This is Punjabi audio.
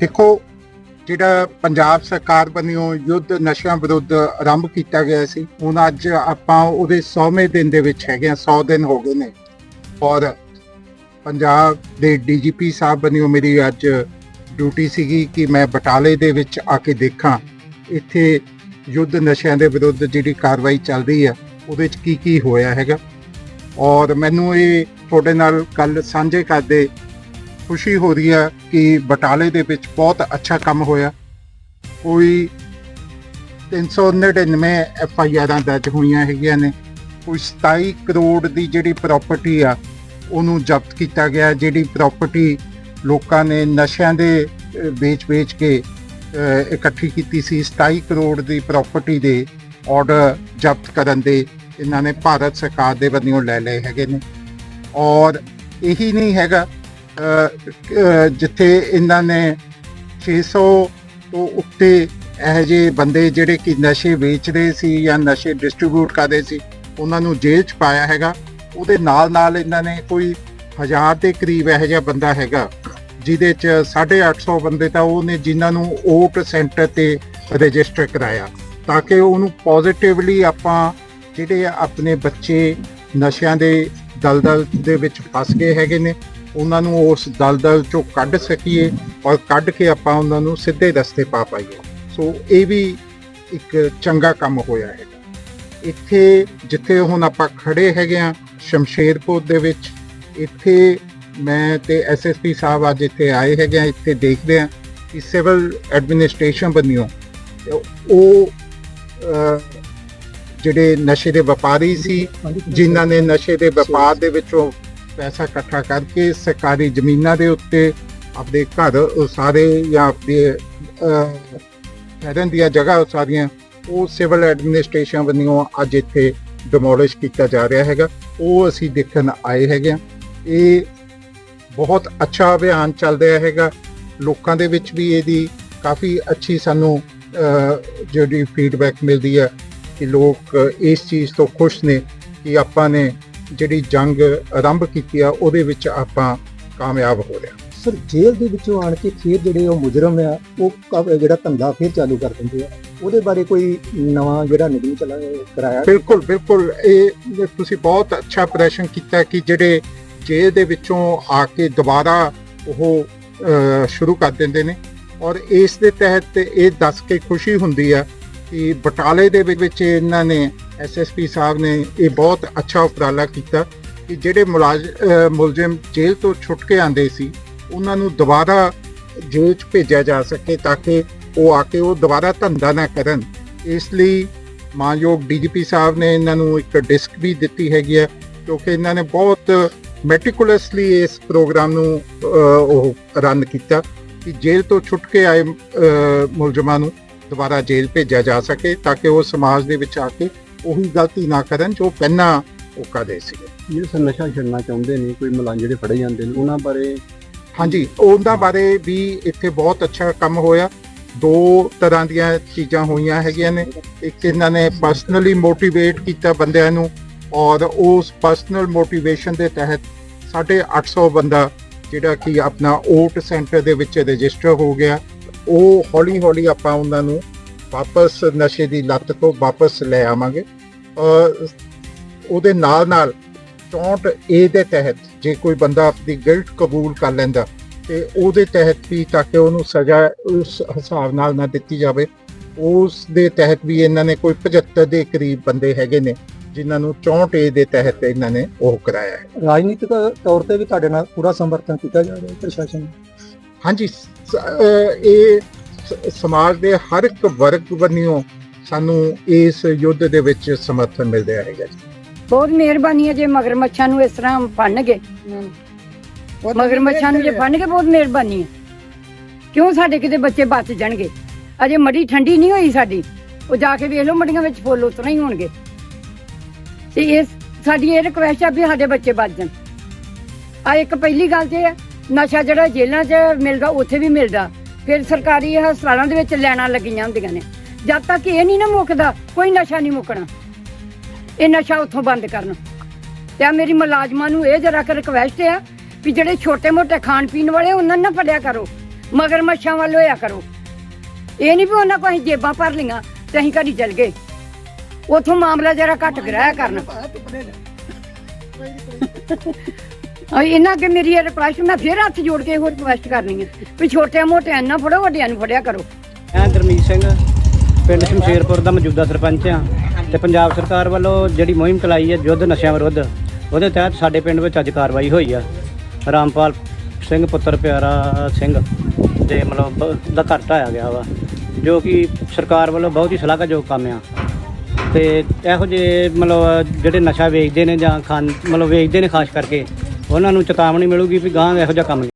ਦੇਖੋ, ਜਿਹੜਾ ਪੰਜਾਬ ਸਰਕਾਰ ਵੱਲੋਂ ਯੁੱਧ ਨਸ਼ਿਆਂ ਵਿਰੁੱਧ ਆਰੰਭ ਕੀਤਾ ਗਿਆ ਸੀ, ਹੁਣ ਅੱਜ ਆਪਾਂ ਉਹਦੇ 100ਵੇਂ ਦਿਨ ਦੇ ਵਿੱਚ ਹੈਗੇ ਆ 100 ਦਿਨ ਹੋ ਗਏ ਨੇ। ਔਰ ਪੰਜਾਬ ਦੇ ਡੀਜੀਪੀ ਸਾਹਿਬ ਵੱਲੋਂ ਮੇਰੀ ਅੱਜ ਡਿਊਟੀ ਸੀਗੀ ਕਿ ਮੈਂ ਬਟਾਲੇ ਦੇ ਵਿੱਚ ਆ ਕੇ ਦੇਖਾਂ, ਇੱਥੇ ਯੁੱਧ ਨਸ਼ਿਆਂ ਦੇ ਵਿਰੁੱਧ ਜਿਹੜੀ ਕਾਰਵਾਈ ਚੱਲ ਰਹੀ ਹੈ, ਉਹਦੇ ਵਿੱਚ ਕੀ ਕੀ ਹੋਇਆ ਹੈਗਾ। ਔਰ ਮੈਨੂੰ ਇਹ ਤੁਹਾਡੇ ਨਾਲ ਕੱਲ ਸਾਂਝੇ ਕਰਦੇ ਖੁਸ਼ੀ ਹੋ ਰਹੀ ਹੈ ਕਿ ਬਟਾਲੇ ਦੇ ਵਿੱਚ ਬਹੁਤ ਅੱਛਾ ਕੰਮ ਹੋਇਆ। ਕੋਈ 399 ਐਫ ਆਈ ਆਰਾਂ ਦਰਜ ਹੋਈਆਂ ਹੈਗੀਆਂ ਨੇ। ਕੋਈ 27 ਕਰੋੜ ਦੀ ਜਿਹੜੀ ਪ੍ਰਾਪਰਟੀ ਆ, ਉਹਨੂੰ ਜ਼ਬਤ ਕੀਤਾ ਗਿਆ, ਜਿਹੜੀ ਪ੍ਰਾਪਰਟੀ ਲੋਕਾਂ ਨੇ ਨਸ਼ਿਆਂ ਦੇ ਵੇਚ-ਵੇਚ ਕੇ ਇਕੱਠੀ ਕੀਤੀ ਸੀ 27 ਕਰੋੜ ਦੀ ਪ੍ਰਾਪਰਟੀ ਦੇ ਆਰਡਰ ਜ਼ਬਤ ਕਰਨ ਦੇ ਇਹਨਾਂ ਨੇ ਭਾਰਤ ਸਰਕਾਰ ਦੇ ਵੱਲੋਂ ਲੈ ਲਏ ਹੈਗੇ ਨੇ। ਔਰ ਇਹੀ ਨਹੀਂ ਹੈਗਾ ਜਿੱਥੇ ਇਹਨਾਂ ਨੇ 600 ਤੋਂ ਉੱਤੇ ਇਹੋ ਜਿਹੇ ਬੰਦੇ ਜਿਹੜੇ ਕਿ ਨਸ਼ੇ ਵੇਚਦੇ ਸੀ ਜਾਂ ਨਸ਼ੇ ਡਿਸਟ੍ਰੀਬਿਊਟ ਕਰਦੇ ਸੀ, ਉਹਨਾਂ ਨੂੰ ਜੇਲ੍ਹ 'ਚ ਪਾਇਆ ਹੈਗਾ। ਉਹਦੇ ਨਾਲ ਨਾਲ ਇਹਨਾਂ ਨੇ ਕੋਈ ਹਜ਼ਾਰ ਦੇ ਕਰੀਬ ਇਹੋ ਜਿਹਾ ਬੰਦਾ ਹੈਗਾ, ਜਿਹਦੇ 'ਚ 850 ਬੰਦੇ ਤਾਂ ਉਹ ਨੇ ਜਿਨ੍ਹਾਂ ਨੂੰ ਓਟ ਸੈਂਟਰ ਤੇ ਰਜਿਸਟਰ ਕਰਾਇਆ, ਤਾਂ ਕਿ ਉਹਨੂੰ ਪੋਜ਼ਿਟਿਵਲੀ ਆਪਾਂ ਜਿਹੜੇ ਆਪਣੇ ਬੱਚੇ ਨਸ਼ਿਆਂ ਦੇ ਦਲਦਲ ਦੇ ਵਿੱਚ ਫਸ ਗਏ ਹੈਗੇ ਨੇ, ਉਹਨਾਂ ਨੂੰ ਉਸ ਦਲਦਲ ਚੋਂ ਕੱਢ ਸਕੀਏ ਔਰ ਕੱਢ ਕੇ ਆਪਾਂ ਉਹਨਾਂ ਨੂੰ ਸਿੱਧੇ ਰਸਤੇ ਪਾ ਪਾਈਏ। ਸੋ ਇਹ ਵੀ ਇੱਕ ਚੰਗਾ ਕੰਮ ਹੋਇਆ ਹੈ ਇੱਥੇ ਜਿੱਥੇ ਹੁਣ ਆਪਾਂ ਖੜੇ ਹੈਗੇ ਆ ਸ਼ਮਸ਼ੇਰਪੁਰ ਦੇ ਵਿੱਚ, ਇੱਥੇ ਮੈਂ ਤੇ ਐਸਐਸਪੀ ਸਾਹਿਬ ਅੱਜ ਇੱਥੇ ਆਏ ਹੈਗੇ ਆ ਇੱਥੇ ਦੇਖਦੇ ਆ ਕਿ ਸਿਵਲ ਐਡਮਿਨਿਸਟ੍ਰੇਸ਼ਨ ਬਣਿਓ। ਉਹ ਜਿਹੜੇ ਨਸ਼ੇ ਦੇ ਵਪਾਰੀ ਸੀ ਜਿਨ੍ਹਾਂ ਨੇ ਨਸ਼ੇ ਦੇ ਵਪਾਰ ਦੇ ਵਿੱਚੋਂ ਪੈਸਾ ਇਕੱਠਾ ਕਰਕੇ ਸਰਕਾਰੀ ਜ਼ਮੀਨਾਂ ਦੇ ਉੱਤੇ ਆਪਣੇ ਘਰ ਉਸਾਰੇ ਜਾਂ ਆਪਣੇ ਅਹ, ਦੀਆਂ ਜਗ੍ਹਾ ਉਸਾਰੀਆਂ ਉਹ ਸਿਵਲ ਐਡਮਿਨਿਸਟ੍ਰੇਸ਼ਨ ਵੱਲੋਂ ਅੱਜ ਇੱਥੇ ਡਿਮੋਲਿਸ਼ ਕੀਤਾ ਜਾ ਰਿਹਾ ਹੈਗਾ। ਉਹ ਅਸੀਂ ਦੇਖਣ ਆਏ ਹੈਗੇ ਆ ਇਹ ਬਹੁਤ ਅੱਛਾ ਅਭਿਆਨ ਚੱਲ ਰਿਹਾ ਹੈਗਾ। ਲੋਕਾਂ ਦੇ ਵਿੱਚ ਵੀ ਇਹਦੀ ਕਾਫੀ ਅੱਛੀ ਸਾਨੂੰ ਜਿਹੜੀ ਫੀਡਬੈਕ ਮਿਲਦੀ ਹੈ। ਕਿ ਲੋਕ ਇਸ ਚੀਜ਼ ਤੋਂ ਖੁਸ਼ ਨੇ ਕਿ ਆਪਾਂ ਨੇ ਜਿਹੜੀ ਜੰਗ ਆਰੰਭ ਕੀਤੀ ਆ ਉਹਦੇ ਵਿੱਚ ਆਪਾਂ ਕਾਮਯਾਬ ਹੋ ਰਹੇ ਹਾਂ। ਸਰ ਜੇਲ੍ਹ ਦੇ ਵਿੱਚੋਂ ਆਣ ਕੇ ਫਿਰ ਜਿਹੜੇ ਉਹ ਮੁਜਰਮ ਆ ਉਹ ਜਿਹੜਾ ਧੰਦਾ ਫਿਰ ਚਾਲੂ ਕਰ ਦਿੰਦੇ ਆ। ਉਹਦੇ ਬਾਰੇ ਕੋਈ ਨਵਾਂ ਜਿਹੜਾ ਨਿਯਮ ਚਲਾ ਕਰਾਇਆ? ਬਿਲਕੁਲ ਬਿਲਕੁਲ। ਇਹ ਤੁਸੀਂ ਬਹੁਤ ਅੱਛਾ ਪ੍ਰਸ਼ਨ ਕੀਤਾ ਕਿ ਜਿਹੜੇ ਜੇਲ੍ਹ ਦੇ ਵਿੱਚੋਂ ਆ ਕੇ ਦੁਬਾਰਾ ਉਹ ਸ਼ੁਰੂ ਕਰ ਦਿੰਦੇ ਨੇ। ਔਰ ਇਸ ਦੇ ਤਹਿਤ ਇਹ ਦੱਸ ਕੇ ਖੁਸ਼ੀ ਹੁੰਦੀ ਆ ਕਿ ਬਟਾਲੇ ਦੇ ਵਿੱਚ- ਇਹਨਾਂ ਨੇ ਐਸਐਸਪੀ ਸਾਹਿਬ ਨੇ ਇਹ ਬਹੁਤ ਅੱਛਾ ਉਪਰਾਲਾ ਕੀਤਾ ਕਿ ਜਿਹੜੇ ਮੁਲਾਜ਼ ਮੁਲਜ਼ਮ ਜੇਲ੍ਹ ਤੋਂ ਛੁੱਟ ਕੇ ਆਂਦੇ ਸੀ, ਉਹਨਾਂ ਨੂੰ ਦੁਬਾਰਾ ਜੇਲ੍ਹ 'ਚ ਭੇਜਿਆ ਜਾ ਸਕੇ ਤਾਂ ਕਿ ਉਹ ਆ ਕੇ ਉਹ ਦੁਬਾਰਾ ਧੰਦਾ ਨਾ ਕਰਨ। ਇਸ ਲਈ ਮਾਨਯੋਗ ਡੀਜੀਪੀ ਸਾਹਿਬ ਨੇ ਇਹਨਾਂ ਨੂੰ ਇੱਕ ਡਿਸਕ ਵੀ ਦਿੱਤੀ ਹੈਗੀ ਹੈ, ਕਿਉਂਕਿ ਇਹਨਾਂ ਨੇ ਬਹੁਤ ਮੈਟੀਕੂਲਸਲੀ ਇਸ ਪ੍ਰੋਗਰਾਮ ਨੂੰ ਉਹ ਰਨ ਕੀਤਾ ਕਿ ਜੇਲ੍ਹ ਤੋਂ ਛੁੱਟ ਕੇ ਆਏ ਮੁਲਜ਼ਮਾਂ ਨੂੰ ਦੁਬਾਰਾ ਜੇਲ੍ਹ ਭੇਜਿਆ ਜਾ ਸਕੇ ਤਾਂ ਕਿ ਉਹ ਸਮਾਜ ਦੇ ਵਿੱਚ ਆ ਕੇ ਉਹੀ ਗਲਤੀ ਨਾ ਕਰਨ ਜੋ ਪਹਿਲਾਂ ਉਹ ਕਰਦੇ ਸੀ ਜਿਹੜੇ ਸਰ ਨਸ਼ਾ ਛੱਡਣਾ ਚਾਹੁੰਦੇ ਨੇ ਕੋਈ ਮੁਲਾਜ਼ਮ ਜਿਹੜੇ ਫੜੇ ਜਾਂਦੇ ਨੇ ਉਹਨਾਂ ਬਾਰੇ ਹਾਂਜੀ ਉਹਨਾਂ ਬਾਰੇ ਵੀ ਇੱਥੇ ਬਹੁਤ ਅੱਛਾ ਕੰਮ ਹੋਇਆ। ਦੋ ਤਰ੍ਹਾਂ ਦੀਆਂ ਚੀਜ਼ਾਂ ਹੋਈਆਂ ਹੈਗੀਆਂ ਨੇ। ਇੱਕ ਇਹਨਾਂ ਨੇ ਪਰਸਨਲੀ ਮੋਟੀਵੇਟ ਕੀਤਾ ਬੰਦਿਆਂ ਨੂੰ ਔਰ ਉਸ ਪਰਸਨਲ ਮੋਟੀਵੇਸ਼ਨ ਦੇ ਤਹਿਤ 850 ਬੰਦਾ ਜਿਹੜਾ ਕਿ ਆਪਣਾ ਓਟ ਸੈਂਟਰ ਦੇ ਵਿੱਚ ਰਜਿਸਟਰ ਹੋ ਗਿਆ। ਉਹ ਹੌਲੀ ਹੌਲੀ ਆਪਾਂ ਉਹਨਾਂ ਨੂੰ ਵਾਪਸ ਨਸ਼ੇ ਦੀ ਲੱਤ ਤੋਂ ਵਾਪਸ ਲੈ ਆਵਾਂਗੇ। ਔਰ ਉਹਦੇ ਨਾਲ ਨਾਲ 64 ਏ ਦੇ ਤਹਿਤ ਜੇ ਕੋਈ ਬੰਦਾ ਆਪਣੀ ਗਿਲਟ ਕਬੂਲ ਕਰ ਲੈਂਦਾ, ਤੇ ਉਹਦੇ ਤਹਿਤ ਵੀ ਤਾਂ ਕਿ ਉਹਨੂੰ ਸਜ਼ਾ ਉਸ ਹਿਸਾਬ ਨਾਲ ਨਾ ਦਿੱਤੀ ਜਾਵੇ, ਉਸ ਦੇ ਤਹਿਤ ਵੀ ਇਹਨਾਂ ਨੇ ਕੋਈ 75 ਦੇ ਕਰੀਬ ਬੰਦੇ ਹੈਗੇ ਨੇ, ਜਿਨ੍ਹਾਂ ਨੂੰ 64 ਏ ਦੇ ਤਹਿਤ ਇਹਨਾਂ ਨੇ ਉਹ ਕਰਾਇਆ ਹੈ। ਰਾਜਨੀਤਿਕ ਤੌਰ ਤੇ ਵੀ ਤੁਹਾਡੇ ਨਾਲ ਪੂਰਾ ਸਮਰਥਨ ਕੀਤਾ ਜਾ ਰਿਹਾ ਹੈ ਪ੍ਰਸ਼ਾਸਨ ਹਾਂਜੀ ਇਹ ਸਮਾਜ ਦੇ ਹਰ ਇੱਕ ਵਰਗ ਵੱਲੋਂ ਸਾਨੂੰ ਇਸ ਯੁੱਧ ਦੇ ਵਿੱਚ ਸਮਰਥਨ ਮਿਲ ਰਿਹਾ ਹੈਗਾ ਜੀ। ਬਹੁਤ ਮਿਹਰਬਾਨੀ ਹੈ ਜੇ ਮਗਰਮੱਛਾਂ ਨੂੰ ਇਸ ਤਰ੍ਹਾਂ ਫੜਨਗੇ ਮਗਰਮੱਛਾਂ ਨੂੰ ਜੇ ਫੜਨਗੇ ਬਹੁਤ ਮਿਹਰਬਾਨੀ ਹੈ। ਕਿਉਂ ਸਾਡੇ ਕਿਤੇ ਬੱਚੇ ਬਚ ਜਾਣਗੇ? ਅਜੇ ਮੜੀ ਠੰਡੀ ਨਹੀਂ ਹੋਈ ਸਾਡੀ। ਉਹ ਜਾ ਕੇ ਵੇਖ ਲਓ ਮੜੀਆਂ ਵਿੱਚ ਫੁੱਲ ਉਤਰਾ ਹੀ ਹੋਣਗੇ। ਤੇ ਇਸ ਸਾਡੀ ਇਹ ਰਿਕਵੈਸਟ ਆ ਵੀ ਸਾਡੇ ਬੱਚੇ ਬਚ ਜਾਣ। ਆ ਇੱਕ ਪਹਿਲੀ ਗੱਲ ਤੇ ਹੈ ਨਸ਼ਾ ਜਿਹੜਾ ਜੇਲ੍ਹਾਂ 'ਚ ਮਿਲਦਾ, ਉੱਥੇ ਵੀ ਮਿਲਦਾ। ਫਿਰ ਸਰਕਾਰੀ ਹਸਪਤਾਲਾਂ ਦੇ ਵਿੱਚ ਲੈਣਾ ਲੱਗੀਆਂ ਹੁੰਦੀਆਂ ਨੇ। ਜਦ ਤੱਕ ਇਹ ਨਹੀਂ ਨਾ ਮੁੱਕਦਾ, ਕੋਈ ਨਸ਼ਾ ਨਹੀਂ ਮੁੱਕਣਾ। ਇਹ ਨਸ਼ਾ ਉੱਥੋਂ ਬੰਦ ਕਰਨ। ਤੇ ਆ ਮੇਰੀ ਮੁਲਾਜ਼ਮਾਂ ਨੂੰ ਇਹ ਜਰਾ ਕਿ ਰਿਕਵੈਸਟ ਆ ਵੀ ਜਿਹੜੇ ਛੋਟੇ ਮੋਟੇ ਖਾਣ ਪੀਣ ਵਾਲੇ, ਉਹਨਾਂ ਨੂੰ ਨਾ ਫੜਿਆ ਕਰੋ। ਮਗਰ ਮੱਛਾਂ ਵੱਲ ਹੋਇਆ ਕਰੋ। ਇਹ ਨਹੀਂ ਵੀ ਉਹਨਾਂ ਕੋਲ ਅਸੀਂ ਜੇਬਾਂ ਭਰ ਲਈਆਂ ਤੇ ਅਸੀਂ ਘੜੀ ਚਲ ਗਏ। ਉੱਥੋਂ ਮਾਮਲਾ ਜਰਾ ਘੱਟ ਗ੍ਰਹਿ ਕਰਨ। ਆ ਇਹਨਾਂ ਅੱਗੇ ਮੇਰੀ ਇਹ ਰਿਕੁਐਸਟ, ਮੈਂ ਫੇਰ ਹੱਥ ਜੋੜ ਕੇ ਹੋਰ ਰਿਕੁਐਸਟ ਕਰਨੀ ਹੈ ਵੀ ਛੋਟਿਆਂ ਮੋਟਿਆਂ ਨੂੰ ਨਾ ਫੜੋ, ਵੱਡਿਆਂ ਨੂੰ ਫੜਿਆ ਕਰੋ। ਮੈਂ ਗੁਰਮੀਤ ਸਿੰਘ, ਪਿੰਡ ਸ਼ਮਸ਼ੇਰਪੁਰ ਦਾ ਮੌਜੂਦਾ ਸਰਪੰਚ ਹਾਂ ਤੇ ਪੰਜਾਬ ਸਰਕਾਰ ਵੱਲੋਂ ਜਿਹੜੀ ਮੁਹਿੰਮ ਚਲਾਈ ਹੈ ਯੁੱਧ ਨਸ਼ਿਆਂ ਵਿਰੁੱਧ, ਉਹਦੇ ਤਹਿਤ ਸਾਡੇ ਪਿੰਡ ਵਿੱਚ ਅੱਜ ਕਾਰਵਾਈ ਹੋਈ ਆ। ਰਾਮਪਾਲ ਸਿੰਘ, ਪੁੱਤਰ ਪਿਆਰਾ ਸਿੰਘ ਦੇ ਮਤਲਬ ਦਾ ਘਰ ਢਾਇਆ ਗਿਆ ਵਾ, ਜੋ ਕਿ ਸਰਕਾਰ ਵੱਲੋਂ ਬਹੁਤ ਹੀ ਸ਼ਲਾਘਾਯੋਗ ਕੰਮ ਆ। ਤੇ ਇਹੋ ਜਿਹੇ ਮਤਲਬ ਜਿਹੜੇ ਨਸ਼ਾ ਵੇਚਦੇ ਨੇ ਜਾਂ ਖਾਣ ਮਤਲਬ ਵੇਚਦੇ ਨੇ ਖਾਸ ਕਰਕੇ ਉਹਨਾਂ ਨੂੰ ਚੇਤਾਵਨੀ ਮਿਲੂਗੀ ਵੀ ਗਾਂ ਇਹੋ ਜਿਹਾ ਕੰਮ